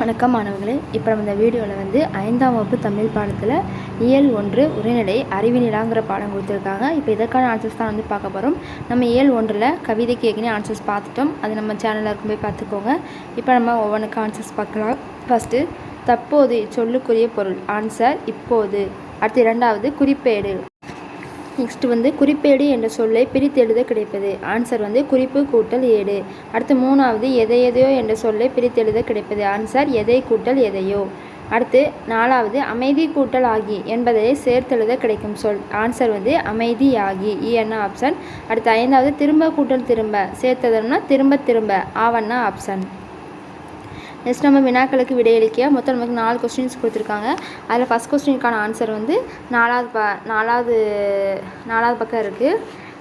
வணக்கம் மாணவர்களே. இப்போ நம்ம இந்த வீடியோவில் வந்து ஐந்தாம் வகுப்பு தமிழ் பாடத்தில் இயல் ஒன்று உரைநடை அறிவினிலாங்கிற பாடம் கொடுத்துருக்காங்க. இப்போ இதற்கான ஆன்சர்ஸ் தான் வந்து பார்க்க போகிறோம் நம்ம இயல் ஒன்றில் கவிதைக்கு ஏற்கனவே ஆன்சர்ஸ் பார்த்துட்டோம். அது நம்ம சேனலில் இருக்கும் போய் பார்த்துக்கோங்க. இப்போ நம்ம ஒவ்வொன்றுக்கு ஆன்சர்ஸ் பார்க்கலாம். ஃபஸ்ட்டு தற்போது சொல்லுக்குரிய பொருள். ஆன்சர் இப்போது. அடுத்து இரண்டாவது குறிப்பேடு. நெக்ஸ்ட் வந்து குறிப்பேடு என்ற சொல்லை பிரித்தெழுத கிடைப்பது. ஆன்சர் வந்து குறிப்பு கூட்டல் ஏடு. அடுத்து மூணாவது எதை எதையோ என்ற சொல்லை பிரித்தெழுத கிடைப்பது. ஆன்சர் எதை கூட்டல் எதையோ. அடுத்து நாலாவது அமைதி கூட்டல் ஆகி என்பதை சேர்த்தெழுத கிடைக்கும் சொல். ஆன்சர் வந்து அமைதி ஆகி e என்ன ஆப்ஷன் அடுத்து ஐந்தாவது திரும்ப கூட்டல் திரும்ப. சேர்த்ததுன்னா திரும்ப திரும்ப. ஆவன்னா ஆப்ஷன் நெக்ஸ்ட் நம்ம வினாக்களுக்கு விடையளிக்க மொத்தம் நமக்கு நாலு கொஸ்டின்ஸ் கொடுத்துருக்காங்க. அதில் ஃபஸ்ட் கொஸ்டினுக்கான ஆன்சர் வந்து நாலாவது ப நாலாவது நாலாவது பக்கம் இருக்குது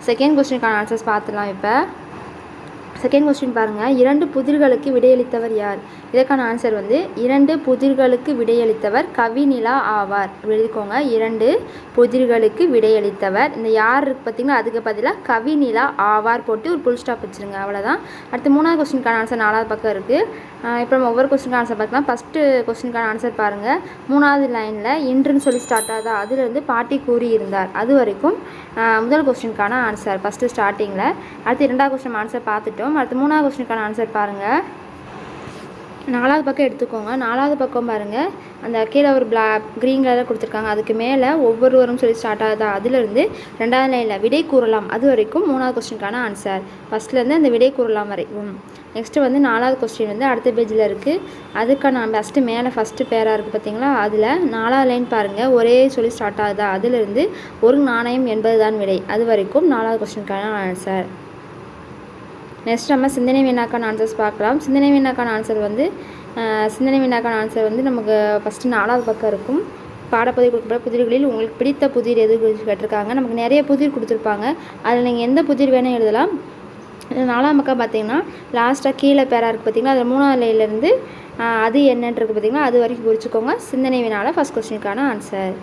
செகண்ட் கொஸ்டினுக்கான ஆன்சர்ஸ் பார்த்துடலாம் இப்போ. செகண்ட் கொஸ்டின் பாருங்கள் இரண்டு புதிர்களுக்கு விடையளித்தவர் யார்? இதற்கான ஆன்சர் வந்து இரண்டு புதிர்களுக்கு விடையளித்தவர் கவிநிலா ஆவார். எழுதிக்கோங்க. இரண்டு புதிர்களுக்கு விடையளித்தவர். இந்த யார் இருக்கு பார்த்தீங்களா? அதுக்கு பதிலாக கவிநிலா ஆவார் போட்டு ஒரு புல் ஸ்டாப் வச்சுருங்க. அவ்வளோதான் அடுத்து மூணாவது கொஸ்டினுக்கான ஆன்சர் நாலாவது பக்கம் இருக்குது இப்போ நம்ம ஒவ்வொரு கொஸ்டினுக்கான ஆன்சர் பார்க்கலாம். ஃபஸ்ட்டு கொஸ்டினுக்கான ஆன்சர் பாருங்கள் மூணாவது லைனில் இன்றுன்னு சொல்லி ஸ்டார்ட் ஆகுதா? அதுலேருந்து பாட்டி கூறியிருந்தார். அது வரைக்கும் முதல் கொஸ்டினுக்கான ஆன்சர் ஃபஸ்ட்டு ஸ்டார்டிங்கில் அடுத்து இரண்டாவது கொஸ்டின் ஆன்சர் பார்த்துட்டோம். அடுத்து மூணாவது கொஸ்டினுக்கான ஆன்சர் பாருங்கள் நாலாவது பக்கம் எடுத்துக்கோங்க. நாலாவது பக்கம் பாருங்கள் அந்த கீழே ஒரு பிளா க்ரீன் கலரில் கொடுத்துருக்காங்க. அதுக்கு மேலே ஒவ்வொருவரும் சொல்லி ஸ்டார்ட் ஆகுதா. அதுலேருந்து ரெண்டாவது லைனில் விடை கூறலாம். அது வரைக்கும் மூணாவது கொஸ்டினுக்கான ஆன்சர் ஃபஸ்ட்லேருந்து அந்த விடை கூறலாம் வரைக்கும் நெக்ஸ்ட்டு வந்து நாலாவது கொஸ்டின் வந்து அடுத்த பேஜில் இருக்குது அதுக்கான ஃபஸ்ட்டு மேலே ஃபஸ்ட்டு பேராக இருக்குது பார்த்தீங்களா அதில் நாலாவது லைன் பாருங்கள் ஒரே சொல்லி ஸ்டார்ட் ஆகுதா? அதுலேருந்து ஒரு நாணயம் என்பது தான் விடை. அது வரைக்கும் நாலாவது கொஸ்டினுக்கான ஆன்சர் நெக்ஸ்ட் நம்ம சிந்தனை வினாக்கான ஆன்சர்ஸ் பார்க்கலாம். சிந்தனை வினாக்கான ஆன்சர் வந்து சிந்தனை வினாக்கான ஆன்சர் வந்து நமக்கு ஃபஸ்ட்டு நாலாவது பக்கம் இருக்கும். பாடப்பகுதி கொடுக்கப்பட்ட புதிர்களில் உங்களுக்கு பிடித்த புதிர் எது கேட்டிருக்காங்க. நமக்கு நிறைய புதிர் கொடுத்துருப்பாங்க. அதில் நீங்கள் எந்த புதிர் வேணும் எழுதலாம். நாலாம் பக்கம் பார்த்தீங்கன்னா லாஸ்ட்டாக கீழே பேராக இருக்குது பார்த்தீங்கன்னா அதில் மூணாவது லைன்லேருந்து அது என்னன்றது பார்த்தீங்கன்னா அது வரைக்கும் குறிச்சிக்கோங்க சிந்தனை வினாவில் ஃபஸ்ட் கொஸ்டினுக்கான ஆன்சர்